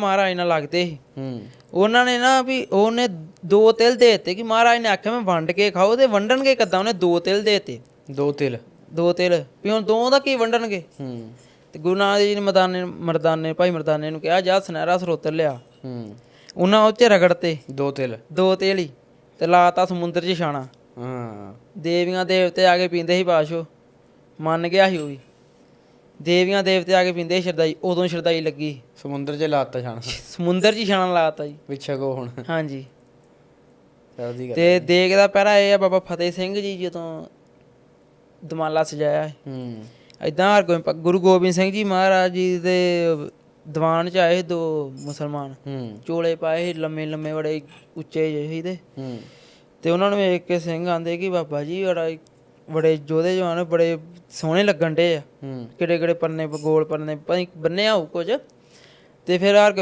ਮਹਾਰਾਜ ਨਾਲ ਲੱਗਦੇ ਸੀ। ਹੂੰ। ਉਹਨਾਂ ਨੇ ਨਾ ਵੀ ਉਹਨੇ ਦੋ ਤਿਲ ਦੇ ਦਿੱਤੇ ਕਿ ਮਹਾਰਾਜ ਨੇ ਆਖਿਆ ਮੈਂ ਵੰਡ ਕੇ ਖਾਓ ਤੇ ਵੰਡਣਗੇ ਕਿੱਦਾਂ? ਉਹਨੇ ਦੋ ਤਿਲ ਦੇ ਦਿੱਤੇ। ਦੋ ਤਿਲ। ਦੋ ਤਿਲ। ਵੀ ਹੁਣ ਦੋ ਦਾ ਕੀ ਵੰਡਣਗੇ? ਹੂੰ। ਤੇ ਗੁਰੂ ਨਾਨਕ ਜੀ ਨੇ ਮਰਦਾਨੇ ਮਰਦਾਨੇ ਭਾਈ ਮਰਦਾਨੇ ਨੂੰ ਕਿਹਾ ਜਾ ਸੁਨਹਿਰਾ ਸਰੋਤਰ ਲਿਆ। ਹੂੰ। ਉਹਨਾਂ ਉਹ ਚ ਰਗੜਤੇ। ਦੋ ਤਿਲ। ਦੋ ਤੇਲੀ ਤੇ ਲਾਤਾ ਸਮੁੰਦਰ 'ਚ ਛਾਣਾ। ਹਾਂ। ਦੇਵੀਆਂ ਦੇਵਤੇ ਆ ਕੇ ਪੀਂਦੇ ਸੀ ਬਾਸ਼ੋ ਮੰਨ ਗਿਆ ਸੀ ਉਹ ਵੀ। ਦੇਵੀਆਂ ਦੇਵਤੇ ਆ ਕੇ ਪੀਂਦੇ ਸ਼ਰਦਾਈ ਉਦੋਂ ਸ਼ਰਦਾਈ ਲੱਗੀ। ਸਮੁੰਦਰ 'ਚ ਲਾਤਾ ਛਾਣ। ਸਮੁੰਦਰ 'ਚ ਹੀ ਛਾਣਾ ਲਾਤਾ ਜੀ। ਪਿੱਛੇ ਕੋ ਹੁਣ। ਹਾਂਜੀ। ਚੜਦੀ ਗੱਲ ਤੇ ਦੇਗ ਦਾ ਪਹਿਰਾ ਇਹ ਆ ਬਾਬਾ ਫਤਿਹ ਸਿੰਘ ਜੀ ਜਦੋਂ ਦਮਾਲਾ ਸਜਾਇਆ ਹੈ। ਇਦਾਂ ਪ- ਗੁਰੂ ਗੋਬਿੰਦ ਸਿੰਘ ਜੀ ਮਹਾਰਾਜ ਜੀ ਦੇ ਦੀਵਾਨ ਚ ਆਏ ਦੋ ਮੁਸਲਮਾਨ। ਹੂੰ। ਚੋਲੇ ਪਾਏ ਲੰਮੇ ਲੰਮੇ ਬੜੇ ਉੱਚੇ ਜਿਹੇ ਸੀ ਤੇ ਉਹਨਾਂ ਨੂੰ ਵੇਖ ਕੇ ਸਿੰਘ ਆਂਦੇ ਕਿ ਬਾਬਾ ਜੀ ਬੜਾ ਬੜੇ ਜੋਧੇ ਜਵਾਨ ਬੜੇ ਸੋਹਣੇ ਲੱਗਣ ਡੇ ਆ। ਕਿਹੜੇ ਕਿਹੜੇ ਪੰਨੇ ਗੋਲ ਪੰਨੇ ਨੀ ਬੰਨਿਆ ਹੋਊ ਕੁਝ ਤੇ ਫਿਰ ਹਰ